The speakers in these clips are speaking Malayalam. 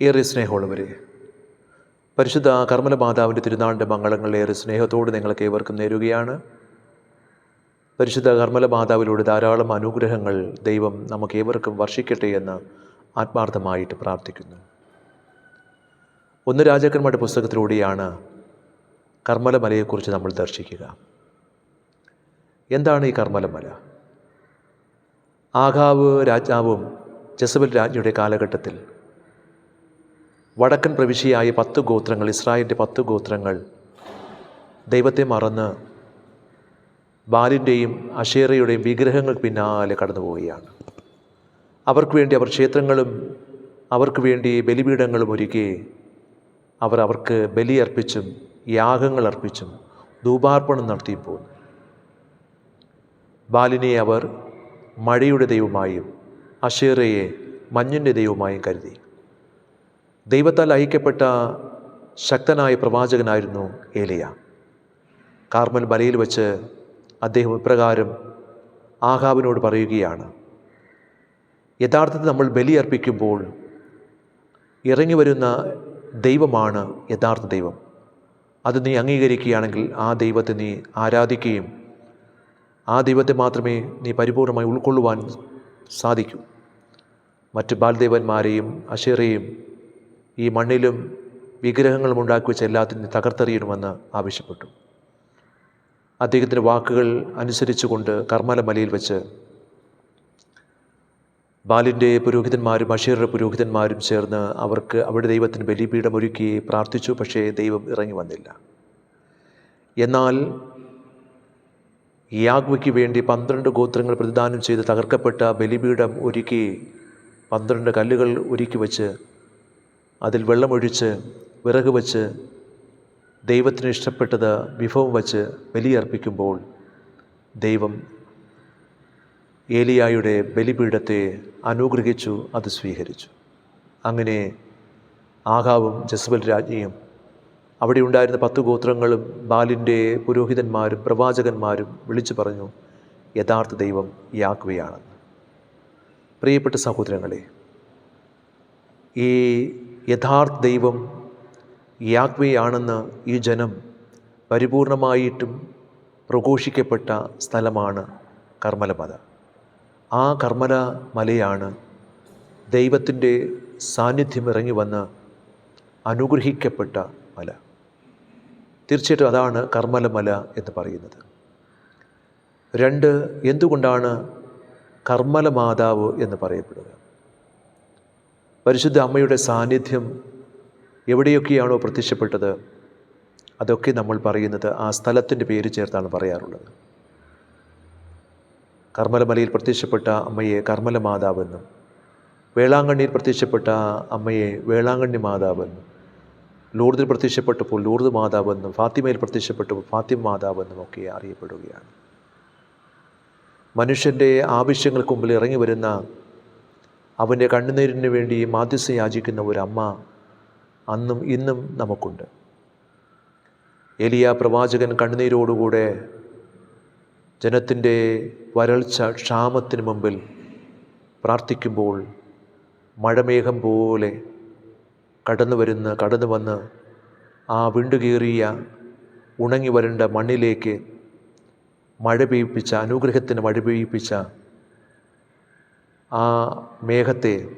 ഏറെ സ്നേഹമുള്ളവരെ പരിശുദ്ധ കർമ്മല മാതാവിന്റെ തിരുനാളിന്റെ മംഗളങ്ങൾ ഏറെ സ്നേഹത്തോട് നിങ്ങൾക്ക് ഏവർക്കും നേരുകയാണ്. പരിശുദ്ധ കർമ്മല മാതാവിലൂടെ ധാരാളം അനുഗ്രഹങ്ങൾ ദൈവം നമുക്ക് ഏവർക്കും വർഷിക്കട്ടെ എന്ന് ആത്മാർത്ഥമായിട്ട് പ്രാർത്ഥിക്കുന്നു. ഒന്ന് രാജാക്കന്മാരുടെ പുസ്തകത്തിലൂടെയാണ് കർമ്മലമലയെക്കുറിച്ച് നമ്മൾ ദർശിക്കുക. എന്താണ് ഈ കർമ്മലമല? ആഘാവ് രാജാവും ജസബൽ രാജ്ഞിയുടെ കാലഘട്ടത്തിൽ വടക്കൻ പ്രവിശ്യയായ പത്ത് ഗോത്രങ്ങൾ ഇസ്രായേലിന്റെ പത്ത് ഗോത്രങ്ങൾ ദൈവത്തെ മറന്ന് ബാലിന്റെയും അഷേറയുടെയും വിഗ്രഹങ്ങൾ പിന്നാലെ കടന്നു പോവുകയാണ് അവർക്ക് വേണ്ടി അവർ ക്ഷേത്രങ്ങളും അവർക്ക് വേണ്ടി ബലിപീഠങ്ങളും ഒരുക്കി അവർ അവർക്ക് ബലിയർപ്പിച്ചും യാഗങ്ങൾ അർപ്പിച്ചും ധൂപാർപ്പണം നടത്തിയും പോകുന്നു ബാലിനെ അവർ മഴയുടെ ദൈവമായും അഷേറയെ മഞ്ഞിന്റെ ദൈവമായും കരുതി. ദൈവത്താൽ അയക്കപ്പെട്ട ശക്തനായ പ്രവാചകനായിരുന്നു ഏലിയ. കാർമൽ മലയിൽ വച്ച് അദ്ദേഹം ഇപ്രകാരം ആഹാബിനോട് പറയുകയാണ് യഥാർത്ഥത്തിൽ നമ്മൾ ബലിയർപ്പിക്കുമ്പോൾ ഇറങ്ങി വരുന്ന ദൈവമാണ് യഥാർത്ഥ ദൈവം. അത് നീ അംഗീകരിക്കുകയാണെങ്കിൽ ആ ദൈവത്തെ നീ ആരാധിക്കുകയും ആ ദൈവത്തെ മാത്രമേ നീ പരിപൂർണമായി ഉൾക്കൊള്ളുവാൻ സാധിക്കൂ. മറ്റ് ബാൽദേവന്മാരെയും അഷേറയും ഈ മണ്ണിലും വിഗ്രഹങ്ങളും ഉണ്ടാക്കി വെച്ച എല്ലാത്തിനും തകർത്തെറിയണമെന്ന് ആവശ്യപ്പെട്ടു. അദ്ദേഹത്തിന്റെ വാക്കുകൾ അനുസരിച്ചുകൊണ്ട് കർമ്മലമലയിൽ വെച്ച് ബാലിന്റെ പുരോഹിതന്മാരും ബഷീറിന്റെ പുരോഹിതന്മാരും ചേർന്ന് അവർക്ക് അവിടെ ദൈവത്തിന് ബലിപീഠം ഒരുക്കി പ്രാർത്ഥിച്ചു പക്ഷേ ദൈവം ഇറങ്ങി വന്നില്ല. എന്നാൽ യാഗ്വയ്ക്ക് വേണ്ടി പന്ത്രണ്ട് ഗോത്രങ്ങൾ പ്രതിദാനം ചെയ്ത് തകർക്കപ്പെട്ട ബലിപീഠം ഒരുക്കി പന്ത്രണ്ട് കല്ലുകൾ ഒരുക്കി വച്ച് അതിൽ വെള്ളമൊഴിച്ച് വിറക് വച്ച് ദൈവത്തിന് ഇഷ്ടപ്പെട്ടത് വിഭവം വച്ച് ബലിയർപ്പിക്കുമ്പോൾ ദൈവം ഏലിയായുടെ ബലിപീഠത്തെ അനുഗ്രഹിച്ചു അത് സ്വീകരിച്ചു. അങ്ങനെ ആഹാവും ജസ്ബൽ രാജ്ഞിയും അവിടെ ഉണ്ടായിരുന്ന പത്ത് ഗോത്രങ്ങളും ബാലിന്റെ പുരോഹിതന്മാരും പ്രവാചകന്മാരും വിളിച്ചു പറഞ്ഞു യഥാർത്ഥ ദൈവം യാക്വയാണെന്ന് പ്രിയപ്പെട്ട സഹോദരങ്ങളെ ഈ യഥാർത്ഥ ദൈവം യാഗ്വയാണെന്ന് ഈ ജനം പരിപൂർണമായിട്ടും പ്രഘോഷിക്കപ്പെട്ട സ്ഥലമാണ് കർമ്മലമല ആ കർമ്മല മലയാണ് ദൈവത്തിന്റെ സാന്നിധ്യം ഇറങ്ങി വന്ന് അനുഗ്രഹിക്കപ്പെട്ട മല. തീർച്ചയായിട്ടും അതാണ് കർമ്മലമല എന്ന് പറയുന്നത്. രണ്ട് എന്തുകൊണ്ടാണ് കർമ്മല മാതാവ് എന്ന് പറയപ്പെടുക? പരിശുദ്ധ അമ്മയുടെ സാന്നിധ്യം എവിടെയൊക്കെയാണോ പ്രത്യക്ഷപ്പെട്ടത് അതൊക്കെ നമ്മൾ പറയുന്നത് ആ സ്ഥലത്തിന്റെ പേര് ചേർത്താണ് പറയാറുള്ളത്. കർമ്മലമലയിൽ പ്രത്യക്ഷപ്പെട്ട അമ്മയെ കർമ്മല മാതാവെന്നും വേളാങ്കണ്ണിയിൽ പ്രത്യക്ഷപ്പെട്ട അമ്മയെ വേളാങ്കണ്ണി മാതാവെന്നും ലൂർദിൽ പ്രത്യക്ഷപ്പെട്ടപ്പോൾ ലൂർദ് മാതാവെന്നും ഫാത്തിമയിൽ പ്രത്യക്ഷപ്പെട്ടപ്പോൾ ഫാത്തിമ മാതാവെന്നും ഒക്കെ അറിയപ്പെടുകയാണ്. മനുഷ്യന്റെ ആവശ്യങ്ങൾക്ക് മുമ്പിൽ ഇറങ്ങി വരുന്ന അവന്റെ കണ്ണുനീരിന് വേണ്ടി മാധ്യസ്ഥ യാചിക്കുന്ന അമ്മ അന്നും ഇന്നും നമുക്കുണ്ട്. എലിയ പ്രവാചകൻ കണ്ണുനീരോടുകൂടെ ജനത്തിന്റെ വരൾച്ച ക്ഷാമത്തിന് മുമ്പിൽ പ്രാർത്ഥിക്കുമ്പോൾ മഴമേഘം പോലെ കടന്നു വരുന്ന കടന്നു വന്ന് ആ വിണ്ടുകീറിയ ഉണങ്ങി വരേണ്ട മണ്ണിലേക്ക് മഴ പെയ്യിപ്പിച്ച അനുഗ്രഹത്തിന് മഴ പെയ്യിപ്പിച്ച ആ മേഘത്തെ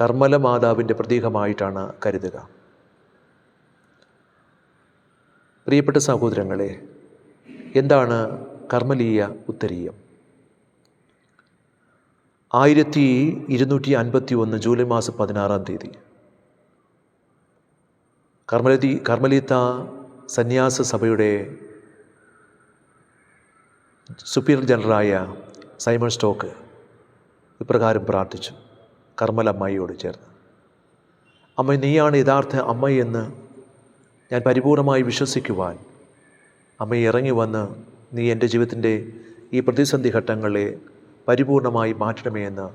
കർമ്മല മാതാവിന്റെ പ്രതീകമായിട്ടാണ് കരുതുക. പ്രിയപ്പെട്ട സഹോദരങ്ങളെ എന്താണ് കർമ്മലീയ ഉത്തരീയം? ആയിരത്തി ഇരുന്നൂറ്റി അൻപത്തി ഒന്ന് ജൂലൈ മാസം പതിനാറാം തീയതി. കർമ്മലതി കർമ്മലീത്ത സന്യാസ സഭയുടെ സുപ്പീരിയർ ജനറലായ സൈമൺ സ്റ്റോക്ക് ഇപ്രകാരം പ്രാർത്ഥിച്ചു. കർമ്മല അമ്മയോട് ചേർന്ന്. അമ്മ നീയാണ് യഥാർത്ഥ അമ്മയെന്ന് ഞാൻ പരിപൂർണമായി വിശ്വസിക്കുവാൻ അമ്മ ഇറങ്ങി വന്ന് നീ എന്റെ ജീവിതത്തിന്റെ ഈ പ്രതിസന്ധി ഘട്ടങ്ങളെ പരിപൂർണമായി മാറ്റണമേ എന്ന്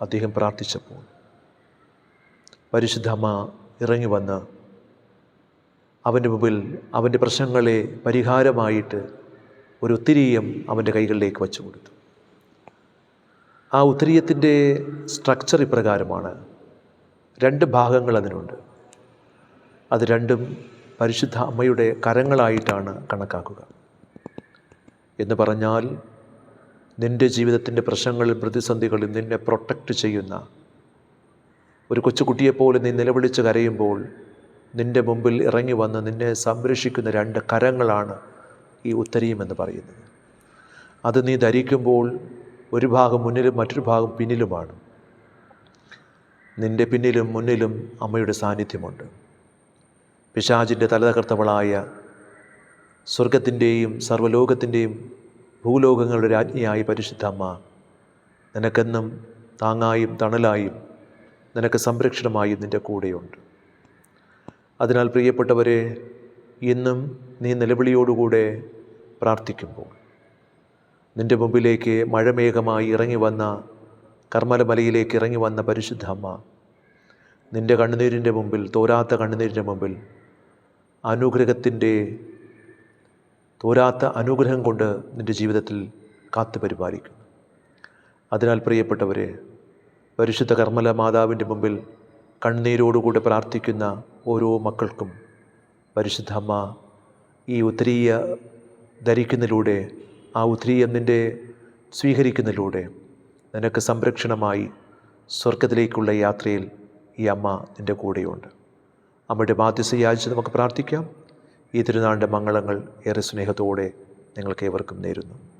അദ്ദേഹം പ്രാർത്ഥിച്ചപ്പോൾ പരിശുദ്ധ അമ്മ ഇറങ്ങി വന്ന് അവന്റെ മുമ്പിൽ അവന്റെ പ്രശ്നങ്ങളെ പരിഹാരമായിട്ട് ഒരു ഒത്തിരിയും അവന്റെ കൈകളിലേക്ക് വച്ചു കൊടുത്തു. ആ ഉത്തരീയത്തിന്റെ സ്ട്രക്ചർ ഇപ്രകാരമാണ്. രണ്ട് ഭാഗങ്ങൾ അതിനുണ്ട്. അത് രണ്ടും പരിശുദ്ധ അമ്മയുടെ കരങ്ങളായിട്ടാണ് കണക്കാക്കുക. എന്ന് പറഞ്ഞാൽ നിന്റെ ജീവിതത്തിന്റെ പ്രശ്നങ്ങളിൽ പ്രതിസന്ധികളിൽ നിന്നെ പ്രൊട്ടക്റ്റ് ചെയ്യുന്ന ഒരു കൊച്ചുകുട്ടിയെപ്പോലെ നീ നിലവിളിച്ച് കരയുമ്പോൾ നിന്റെ മുമ്പിൽ ഇറങ്ങി വന്ന് നിന്നെ സംരക്ഷിക്കുന്ന രണ്ട് കരങ്ങളാണ് ഈ ഉത്തരീയം എന്ന് പറയുന്നത്. അത് നീ ധരിക്കുമ്പോൾ ഒരു ഭാഗം മുന്നിലും മറ്റൊരു ഭാഗം പിന്നിലുമാണ്. നിന്റെ പിന്നിലും മുന്നിലും അമ്മയുടെ സാന്നിധ്യമുണ്ട്. പിശാചിന്റെ തലതകർത്തവളായ സ്വർഗത്തിന്റെയും സർവലോകത്തിന്റെയും ഭൂലോകങ്ങളുടെ രാജ്ഞിയായ പരിശുദ്ധ അമ്മ നിനക്കെന്നും താങ്ങായും തണലായും നിനക്ക് സംരക്ഷണമായും നിന്റെ കൂടെയുണ്ട്. അതിനാൽ പ്രിയപ്പെട്ടവരെ ഇന്നും നീ നിലവിളിയോടുകൂടെ പ്രാർത്ഥിക്കുമ്പോൾ നിന്റെ മുമ്പിലേക്ക് മഴമേഘമായി ഇറങ്ങി വന്ന കർമ്മലമലയിലേക്ക് ഇറങ്ങി വന്ന പരിശുദ്ധ അമ്മ. നിന്റെ കണ്ണുനീരിന്റെ മുമ്പിൽ തോരാത്ത കണ്ണുനീരിന്റെ മുമ്പിൽ അനുഗ്രഹത്തിന്റെ തോരാത്ത അനുഗ്രഹം കൊണ്ട് നിന്റെ ജീവിതത്തിൽ കാത്തു പരിപാലിക്കുന്നു. അതിനാൽ പ്രിയപ്പെട്ടവരെ പരിശുദ്ധ കർമ്മല മാതാവിന്റെ മുമ്പിൽ കണ്ണുനീരോടുകൂടെ പ്രാർത്ഥിക്കുന്ന ഓരോ മക്കൾക്കും പരിശുദ്ധ അമ്മ ഈ ഉത്തരീയ ധരിക്കുന്നതിലൂടെ ആ ഉത്തരീയം നിന്റെ സ്വീകരിക്കുന്നതിലൂടെ നിനക്ക് സംരക്ഷണമായി സ്വർഗത്തിലേക്കുള്ള യാത്രയിൽ ഈ അമ്മ നിന്റെ കൂടെയുണ്ട്. അമ്മയുടെ ബാധ്യത യാചിച്ച് നമുക്ക് പ്രാർത്ഥിക്കാം. ഈ തിരുനാളിന്റെ മംഗളങ്ങൾ ഏറെ സ്നേഹത്തോടെ നിങ്ങൾക്ക് ഏവർക്കും നേരുന്നു.